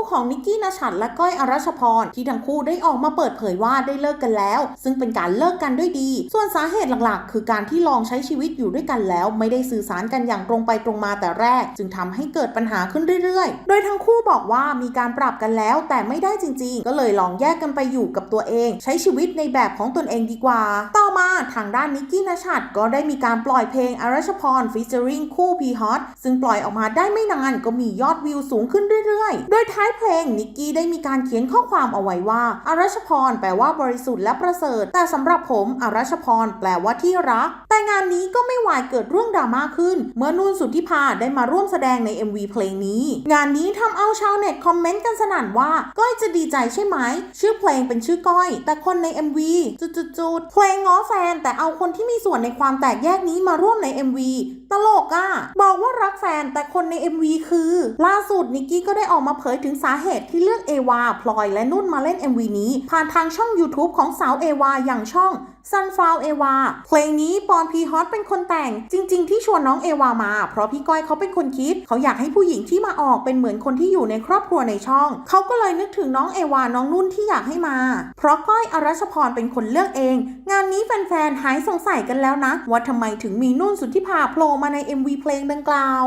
คู่ของนิกกี้นชัดและก้อยอรัชพรที่ทั้งคู่ได้ออกมาเปิดเผยว่าได้เลิกกันแล้ว ซึ่งเป็นการเลิกกันด้วยดี ส่วนสาเหตุหลักๆ คือการที่ลองใช้ชีวิตอยู่ด้วยกันแล้ว ไม่ได้สื่อสารกันอย่างตรงไปตรงมาแต่แรก จึงทำให้เกิดปัญหาขึ้นเรื่อยๆ โดยทั้งคู่บอกว่ามีการปรับกันแล้ว แต่ไม่ได้จริง ๆ ก็เลยลองแยกกันไปอยู่กับตัวเอง ใช้ชีวิตในแบบของตนเองดีกว่า ต่อมา ทางด้านนิกกี้นชัดก็ได้มีการปล่อยเพลงอรัชพรฟิชเจอริงคู่พีฮอตซึ่งปล่อยออกมาได้ไม่นานก็มียอดวิวสูงขึ้นเรื่อยๆ โดยท้ายเพลงนิกกี้ได้มีการเขียนข้อความเอาไว้ว่าอรัชพรแปลว่าบริสุทธิ์และประเสริฐ แต่สำหรับผมอรัชพรแปลว่าที่รัก แต่งานนี้ก็ไม่วายเกิดเรื่องดราม่าขึ้น เมื่อนุ่นสุทธิพาได้มาร่วมแสดงใน MV เพลงนี้ งานนี้ทำเอาชาวเน็ตคอมเมนต์กันสนั่นว่า ก้อยจะดีใจใช่ไหม ชื่อเพลงเป็นชื่อก้อย แต่คนใน MV จุดๆๆเพลงง้อแฟน แต่เอาคนที่มีส่วนในความแตกแยกนี้มาร่วมใน MV ตลกอะ่ะ บอกว่ารักแฟนแต่คนใน MV คือ ล่าสุดนิกกี้ก็ได้ออกมาเผยถึงสาเหตุที่เลือกเอวาพลอยและนุ่นมาเล่น MV นี้ ผ่านทางช่อง YouTube ของสาวเอวาอย่างช่อง Sunflower เอวาเพลงนี้ปอนพีฮอตเป็นคนแต่ง จริง ๆ ที่ชวนน้องเอวามา เพราะพี่ก้อยเขาเป็นคนคิด เขาอยากให้ผู้หญิงที่มาออกเป็นเหมือนคนที่อยู่ในครอบครัวในช่อง เขาก็เลยนึกถึงน้องเอวาน้องนุ่นที่อยากให้มา เพราะก้อยอรัชพรเป็นคนเลือกเอง งานนี้แฟนๆหายสงสัยกันแล้วนะ ว่าทำไมถึงมีนุ่นสุทธิภาโผล่มาใน MV เพลงดังกล่าว